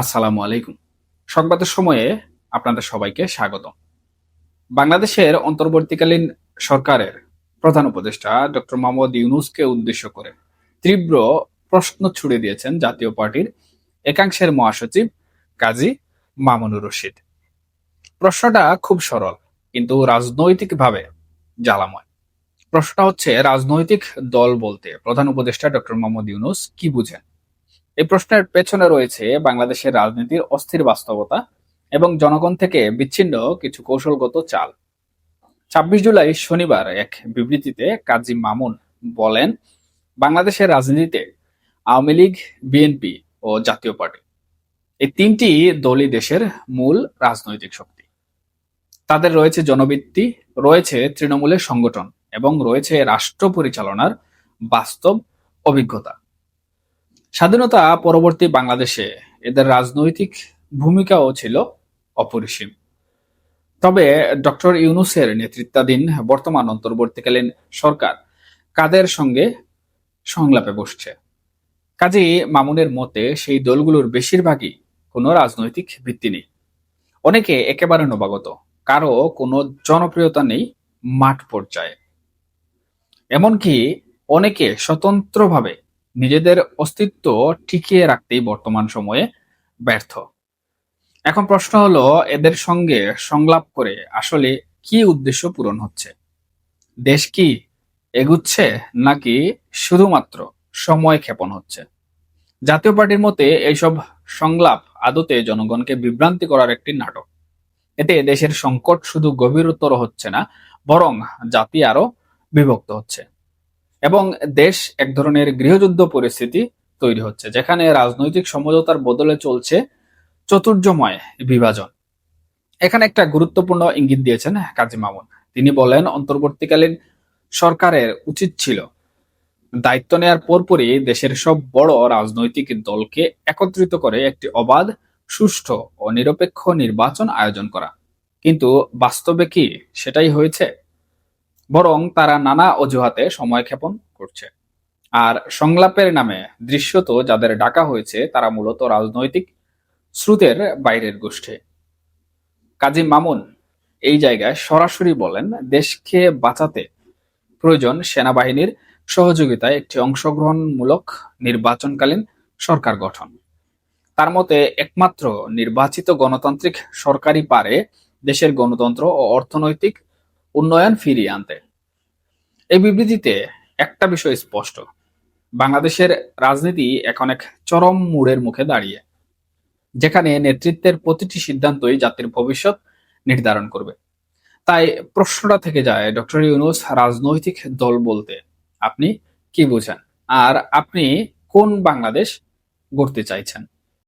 আসসালামু আলাইকুম। সংবাদের সময়ে আপনাদের সবাইকে স্বাগত বাংলাদেশের অন্তর্বর্তীকালীন সরকারের প্রধান উপদেষ্টা ডক্টর মোহাম্মদ ইউনুসকে উদ্দেশ্য করে তীব্র প্রশ্ন ছুড়ে দিয়েছেন জাতীয় পার্টির একাংশের মহাসচিব কাজী মামুনুর রশিদ। প্রশ্নটা খুব সরল, কিন্তু রাজনৈতিকভাবে জ্বালাময়। প্রশ্নটা হচ্ছে, রাজনৈতিক দল বলতে প্রধান উপদেষ্টা ডক্টর মোহাম্মদ ইউনুস কি বুঝেন? এই প্রশ্নের পেছনে রয়েছে বাংলাদেশের রাজনীতির অস্থির বাস্তবতা এবং জনগণ থেকে বিচ্ছিন্ন কিছু কৌশলগত চাল। ছাব্বিশ জুলাই শনিবার এক বিবৃতিতে কাজী মামুন বলেন, বাংলাদেশের রাজনীতিতে আওয়ামী লীগ, বিএনপি ও জাতীয় পার্টি এই তিনটি দলই দেশের মূল রাজনৈতিক শক্তি। তাদের রয়েছে জনবৃত্তি, রয়েছে তৃণমূলের সংগঠন এবং রয়েছে রাষ্ট্র পরিচালনার বাস্তব অভিজ্ঞতা। স্বাধীনতা পরবর্তী বাংলাদেশে এদের রাজনৈতিক ভূমিকাও ছিল অপরিসীম। তবে ডক্টর ইউনুসের নেতৃত্বাধীন বর্তমান অন্তর্বর্তীকালীন সরকার কাদের সঙ্গে সংলাপে বসছে? কাজী মামুনের মতে, সেই দলগুলোর বেশিরভাগই কোনো রাজনৈতিক ভিত্তি নেই। অনেকে একেবারে নবাগত, কারও কোনো জনপ্রিয়তা নেই মাঠ পর্যায়ে। এমনকি অনেকে স্বতন্ত্রভাবে নিজেদের অস্তিত্ব টিকিয়ে রাখতেই বর্তমান সময়ে ব্যর্থ। এখন প্রশ্ন হলো, এদের সঙ্গে সংলাপ করে আসলে কি উদ্দেশ্য পূরণ হচ্ছে? দেশ কি এগুচ্ছে নাকি শুধুমাত্র সময় ক্ষেপণ হচ্ছে? জাতীয় পার্টির মতে, এইসব সংলাপ আদতে জনগণকে বিভ্রান্তি করার একটি নাটক। এতে দেশের সংকট শুধু গভীরতর হচ্ছে না, বরং জাতি আরও বিভক্ত হচ্ছে। এবং দেশ এক ধরনের গৃহযুদ্ধ পরিস্থিতি তৈরি হচ্ছে, যেখানে রাজনৈতিক সমঝোতার বদলে চলছে চতুর্যময় বিভাজন। এখানে একটা গুরুত্বপূর্ণ ইঙ্গিত দিয়েছেন কাজী মামুন। তিনি বলেন, অন্তর্বর্তীকালীন সরকারের উচিত ছিল দায়িত্ব নেয়ার পরপরই দেশের সব বড় রাজনৈতিক দলকে একত্রিত করে একটি অবাধ, সুষ্ঠু ও নিরপেক্ষ নির্বাচন আয়োজন করা। কিন্তু বাস্তবে কি সেটাই হয়েছে? বরং তারা নানা অজুহাতে সময় ক্ষেপণ করছে। আর সংলাপের নামে দৃশ্যত যাদের ডাকা হয়েছে, তারা মূলত রাজনৈতিক স্রোতের বাইরের গোষ্ঠী। কাজী মামুন এই জায়গায় সরাসরি বলেন, দেশকে বাঁচাতে প্রয়োজন সেনাবাহিনীর সহযোগিতায় একটি অংশগ্রহণমূলক নির্বাচনকালীন সরকার গঠন। তার মতে, একমাত্র নির্বাচিত গণতান্ত্রিক সরকারই পারে দেশের গণতন্ত্র ও অর্থনৈতিক উন্নয়ন ফিরিয়ে আনতে। এই বিবৃতিতে একটা বিষয় স্পষ্ট। বাংলাদেশের রাজনীতি এখন এক চরম মোড়ের মুখে দাঁড়িয়ে, যেখানে নেতৃত্বের প্রতিটি সিদ্ধান্তই জাতির ভবিষ্যৎ নির্ধারণ করবে। তাই প্রশ্নটা থেকে যায়, ডক্টর ইউনুস রাজনৈতিক দল বলতে আপনি কি বোঝেন? আর আপনি কোন বাংলাদেশ গড়তে চাইছেন?